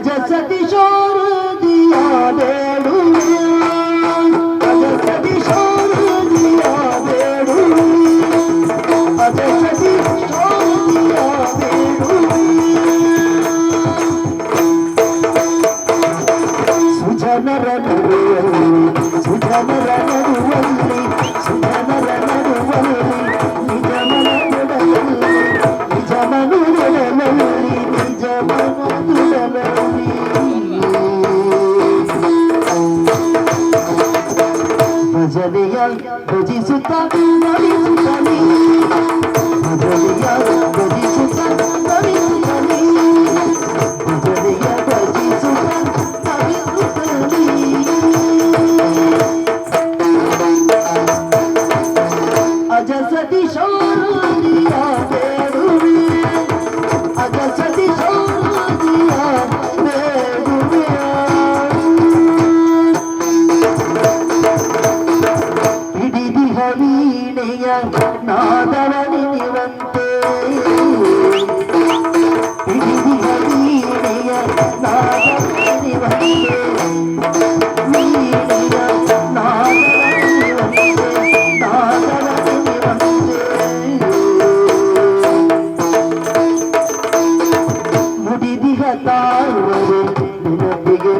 రజసతి శోరు దియా వేడు రజసతి శోరు దియా వేడు రజసతి శోరు దియా వేడు సుజన రనరు సుజన రనరు వల్లి సుజన రనరు వల్లి నిజమన నిజమను నిజమను నిజమను ಮನುಡಲಲ್ಲಿ ನಿಜ ಮನದುಡಲಲ್ಲಿ ಭಜನೆಯ ಭಜಿಸುತ್ತ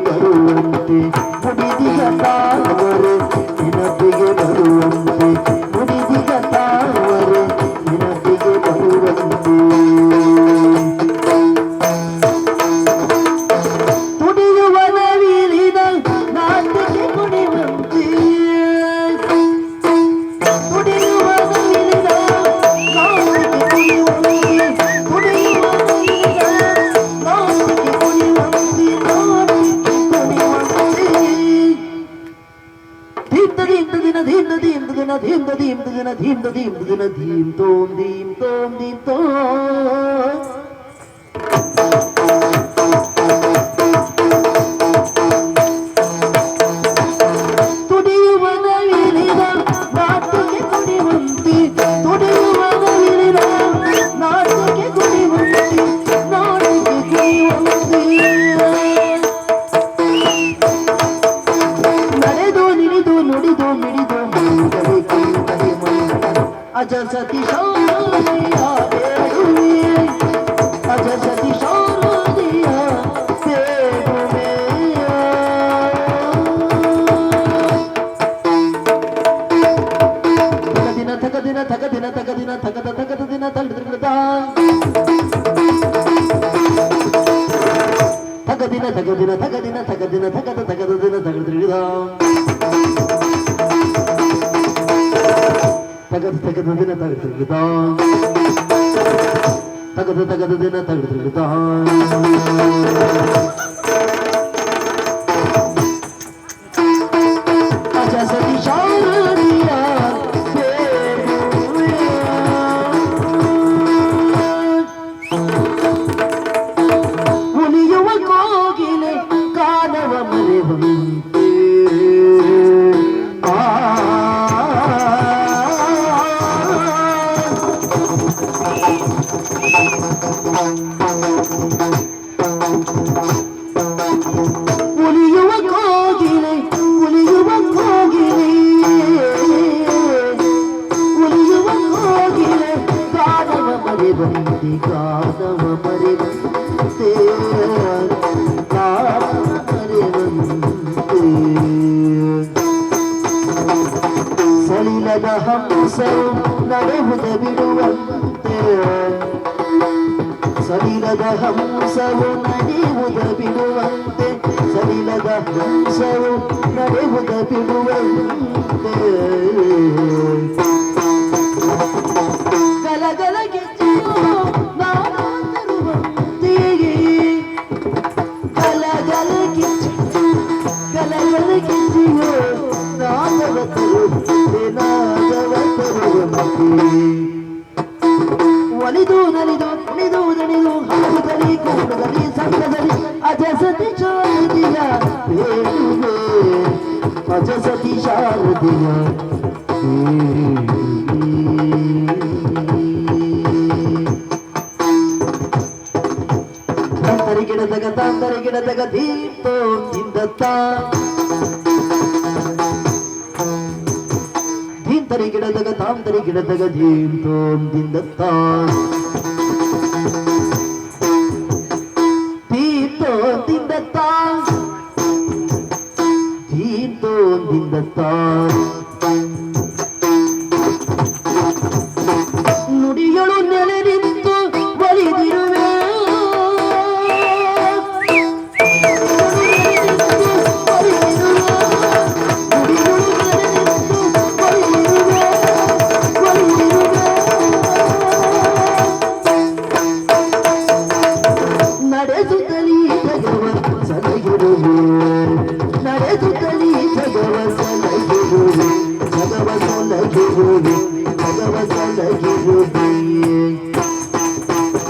ధరువంతి ദിന ദീം ദിന ദീം ദീം ദിന ദീം ദീം ദിന ദീം തോം ദീം തോം ദീം തോം अजसति शौर्या ತಗದ ತಗದ ದಿನ ತಗದ ತಗದ ತಗದ ದಿನ ತಗದ ಅಜ ಸತಿ ಶಾರದಿಯ ಉಳಿಯುವ ಕೋಗಿಲೆ ಕಾಣವ ಮರೆವಂತೆ ಆ ಮರೆವಂತೆ ಕಾಣವ ಮರೆವಂತೆ ಕಾಣವ ಮರೆವಂತೆ ಸಲಿಲದ ಹಂಸವು ನಡೆಯುವುದ ಬಿಡುವಂತೆ ಸಲಿಲದ ಹಂಸವು ನಡೆಯುವುದ ಬಿಡುವಂತೆ ಸಲಿಲದ ಹಂಸವು ನಡೆಯುವುದ ಬಿಡುವಂತೆ ಒಲಿದು ನಲಿದು ಕುಣಿದು ದಣಿದು ಹಲವುದಲಿ ಕೂಡದಲ್ಲಿ ಸಂಘದಲ್ಲಿ, ಅಜಸತಿ ಶಾರದಿಯ ಬೇಡುವೆ ಅಜಸತಿ ಶಾರದಿಯ ಗಿಡದಗ ತಾಂದರೆ ಗಿಡದಗ ದೀಪ ಇಂದತ್ತ சாந்தரி கிடத்தகதியும் தோன்றிந்தத்தான் தீ தோன்றிந்தத்தான் தீ தோன்றிந்தத்தான்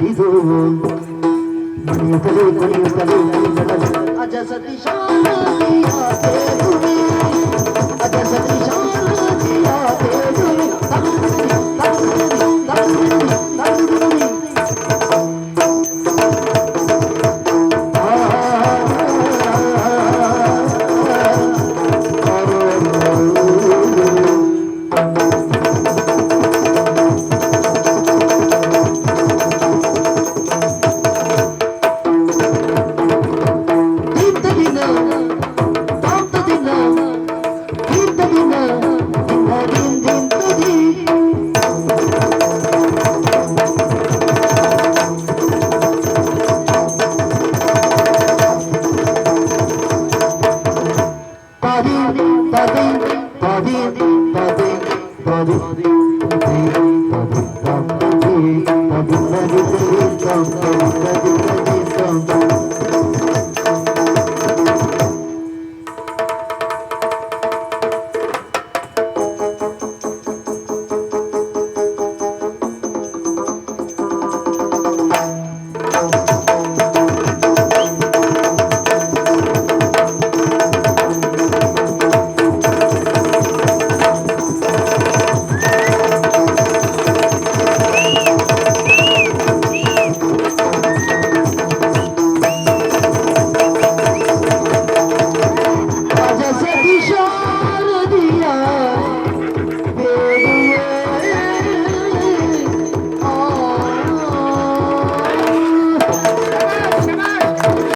বিজয় মনে তলে মনে তলে আজ সতী শান্তি আছে তুমি